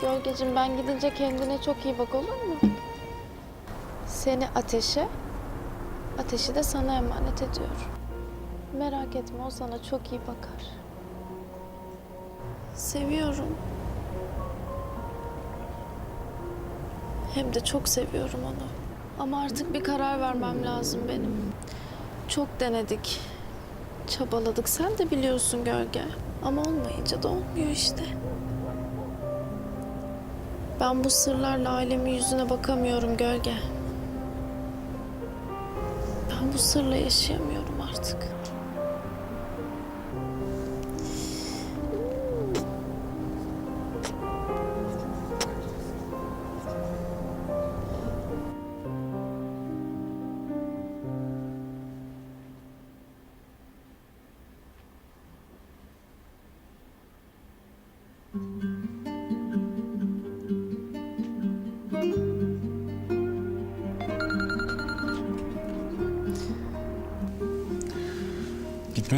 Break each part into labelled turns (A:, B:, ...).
A: Gölgeciğim ben gidince kendine çok iyi bak olur mu? Seni ateşe, ateşi de sana emanet ediyorum. Merak etme o sana çok iyi bakar. Seviyorum. Hem de çok seviyorum onu. Ama artık bir karar vermem lazım benim. Çok denedik. Çabaladık. Sen de biliyorsun gölge. Ama olmayınca da olmuyor işte. Ben bu sırlarla ailemin yüzüne bakamıyorum gölge. Ben bu sırla yaşayamıyorum artık.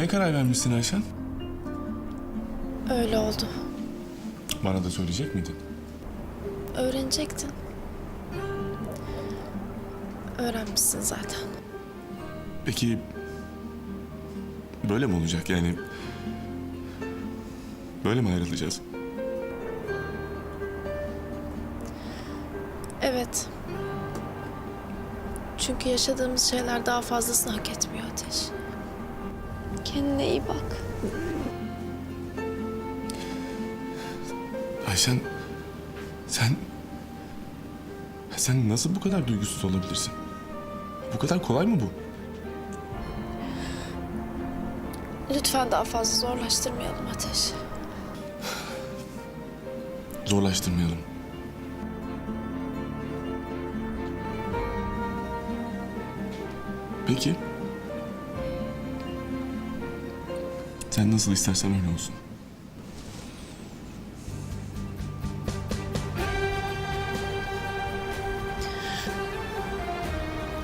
B: Gitmeye karar vermişsin Ayşen.
A: Öyle oldu.
B: Bana da söyleyecek miydin?
A: Öğrenecektin. Öğrenmişsin zaten.
B: Peki böyle mi olacak yani? Böyle mi ayrılacağız?
A: Evet. Çünkü yaşadığımız şeyler daha fazlasını hak etmiyor Ateş. Kendine iyi bak.
B: Ayşen sen sen nasıl bu kadar duygusuz olabilirsin? Bu kadar kolay mı bu?
A: Lütfen daha fazla zorlaştırmayalım Ateş.
B: Zorlaştırmayalım. Peki. Sen nasıl istersen öyle olsun.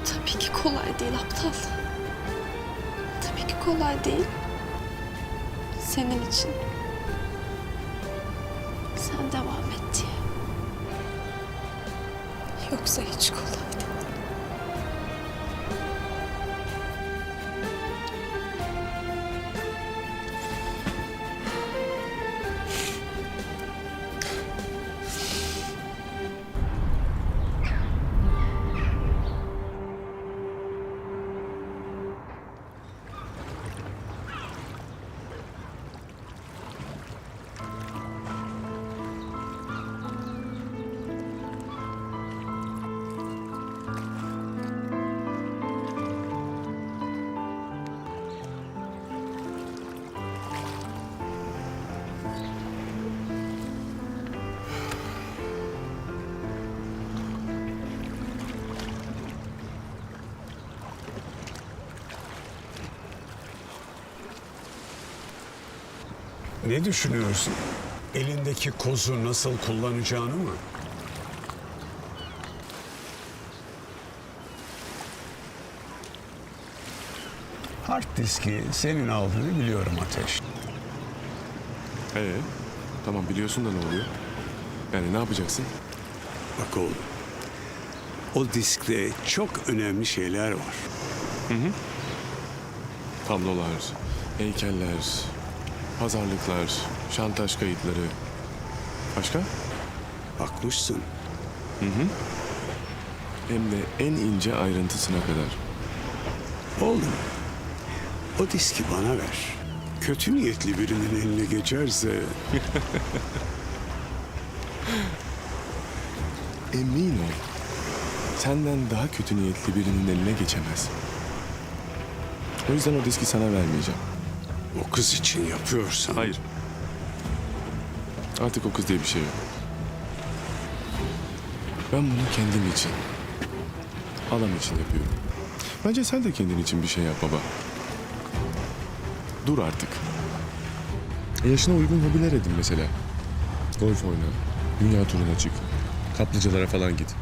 A: Tabii ki kolay değil aptal. Tabii ki kolay değil. Senin için. Sen devam et diye. Yoksa hiç kolay değil.
C: Ne düşünüyorsun? Elindeki kozu nasıl kullanacağını mı? Hard diski senin aldığını biliyorum Ateş.
B: Ee, tamam biliyorsun da ne oluyor? Yani ne yapacaksın?
C: Bak oğlum. O diskte çok önemli şeyler var.
B: Tablolar, heykeller, pazarlıklar, şantaj kayıtları. Başka?
C: Haklısın.
B: Hem de en ince ayrıntısına kadar.
C: Oğlum. O diski bana ver. Kötü niyetli birinin eline geçerse
B: Emin ol. Senden daha kötü niyetli birinin eline geçemez. O yüzden o diski sana vermeyeceğim.
C: O kız için yapıyorsan...
B: Hayır. Artık o kız diye bir şey yok. Ben bunu kendim için, alan için yapıyorum. Bence sen de kendin için bir şey yap baba. Dur artık. Yaşına uygun hobiler edin mesela. Golf oyna, dünya turuna çık, kaplıcalara falan git.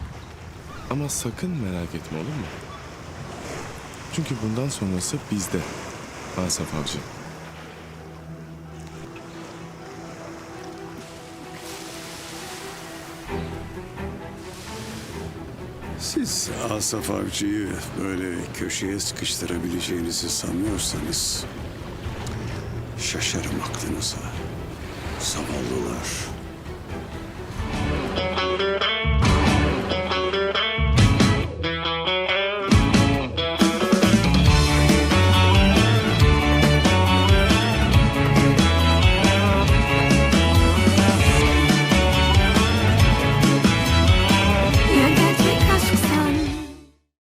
B: Ama sakın merak etme olur mu? Çünkü bundan sonrası bizde. Asaf Avcı.
C: Siz Asaf Avcı'yı böyle köşeye sıkıştırabileceğinizi sanıyorsanız şaşarım aklınıza. Zavallılar.